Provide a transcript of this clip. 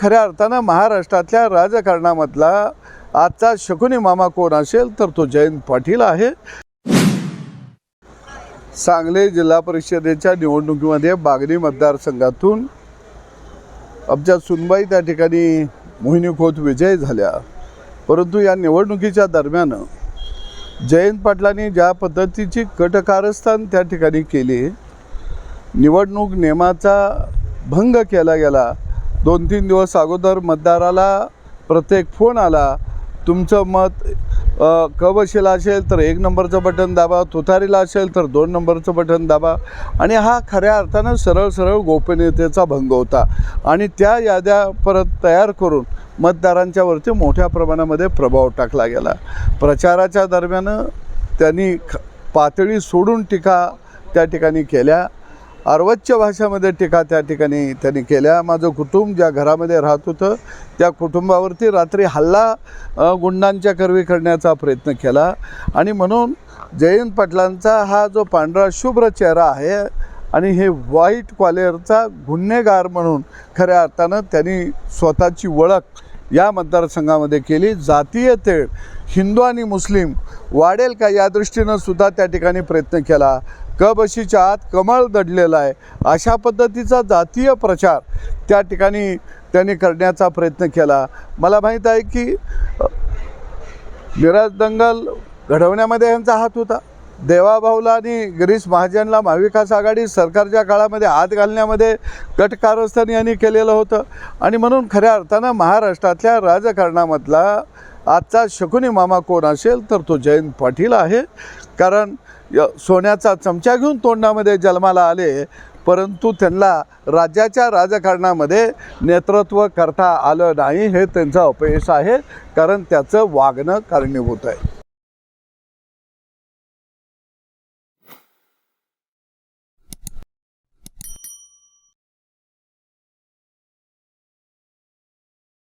खऱ्या अर्थानं महाराष्ट्रातल्या राजकारणामधला आजचा शकुनी मामा कोण असेल तर तो जयंत पाटील आहे. सांगली जिल्हा परिषदेच्या निवडणुकीमध्ये बागरी मतदारसंघातून आमच्या सुनबाई त्या ठिकाणी मोहिनी खोत विजय झाल्या. परंतु या निवडणुकीच्या दरम्यान जयंत पाटलांनी ज्या पद्धतीची कटकारस्थान त्या ठिकाणी केली निवडणूक नियमाचा भंग केला गेला दोन तीन दिवस अगोदर मतदाराला प्रत्येक फोन आला तुमचं मत अ, क बशीला असेल तर एक नंबरचं बटन दाबा तुतारीला असेल तर दोन नंबरचं बटन दाबा. आणि हा खऱ्या अर्थानं सरळ सरळ गोपनीयतेचा भंग होता. आणि त्या याद्या परत तयार करून मतदारांच्यावरती मोठ्या प्रमाणामध्ये प्रभाव टाकला गेला. प्रचाराच्या दरम्यान त्यांनी ख पातळी सोडून टीका त्या ठिकाणी केल्या. अर्वच्य भाषामध्ये टीका त्या ठिकाणी त्यांनी केल्या. माझं कुटुंब ज्या घरामध्ये राहत होतं त्या कुटुंबावरती रात्री हल्ला गुंडांच्या करवी करण्याचा प्रयत्न केला. आणि म्हणून जयंत पाटलांचा हा जो पांढरा शुभ्र चेहरा आहे आणि हे व्हाईट क्वालेरचा गुन्हेगार म्हणून खऱ्या अर्थानं त्यांनी स्वतःची ओळख या मतदारसंघामध्ये केली. जातीय तेढ हिंदू आणि मुस्लिम वाढेल का या दृष्टीनं सुद्धा त्या ठिकाणी प्रयत्न केला. क बशीच्या आत कमळ दडलेला आहे. अशा पद्धतीचा जातीय प्रचार त्या ठिकाणी त्यांनी करण्याचा प्रयत्न केला. मला माहीत आहे की अ, दंगल घडवण्यामध्ये यांचा हात होता. देवाभाऊला आणि गिरीश महाजनला महाविकास आघाडी सरकारच्या काळामध्ये हात घालण्यामध्ये कटकारस्थान यांनी केलेलं होतं. आणि म्हणून खऱ्या अर्थानं महाराष्ट्रातल्या राजकारणामधला आजचा शकुनी मामा कोण असेल तर तो जयंत पाटील आहे. कारण य- सोन्याचा चमचा घेऊन तोंडामध्ये जन्माला आले परंतु त्यांना राज्याच्या राजकारणामध्ये नेतृत्व करता आलं नाही हे त्यांचं अपयश आहे. कारण त्याचं वागणं कारणीभूत आहे.